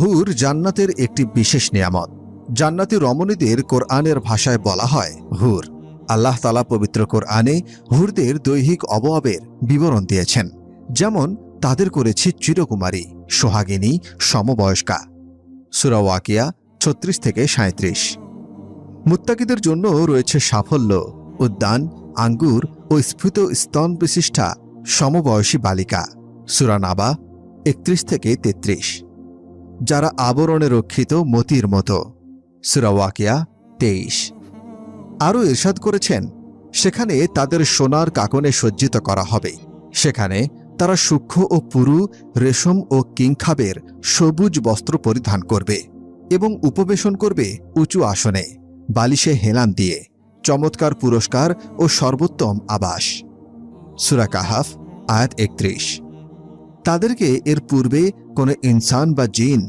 হুর জান্নাতের একটি বিশেষ নিয়ামত। জান্নাতি রমণীদের কোরআনের ভাষায় বলা হয় হুর। আল্লাহ তালা পবিত্র কোরআনে হুরদের দৈহিক অবয়বের বিবরণ দিয়েছেন, যেমন তাদের করেছে চিরকুমারী, সোহাগিনী, সমবয়স্কা। সুরাওয়াকিয়া ছত্রিশ থেকে সাঁত্রিশ মুত্তাকিদের জন্য রয়েছে সাফল্য, উদ্যান, আঙ্গুর ও স্ফীত স্তন বিশিষ্টা সমবয়সী বালিকা। সুরানাবা একত্রিশ থেকে তেত্রিশ। যারা আবরণে রক্ষিত মতির মতো। সুরাওয়াকিয়া তেইশ। আরও ইরশাদ করেছেন, সেখানে তাদের সোনার কাকনে সজ্জিত করা হবে। সেখানে তারা সূক্ষ্ম ও পুরু, রেশম ও কিংখাবের সবুজ বস্ত্র পরিধান করবে এবং উপবেশন করবে উঁচু আসনে, বালিশে হেলান দিয়ে, চমৎকার পুরস্কার ও সর্বোত্তম আবাস। সুরা কাহাফ, আয়াত একত্রিশ। তাদেরকে এর পূর্বে কোনো ইনসান বা জিন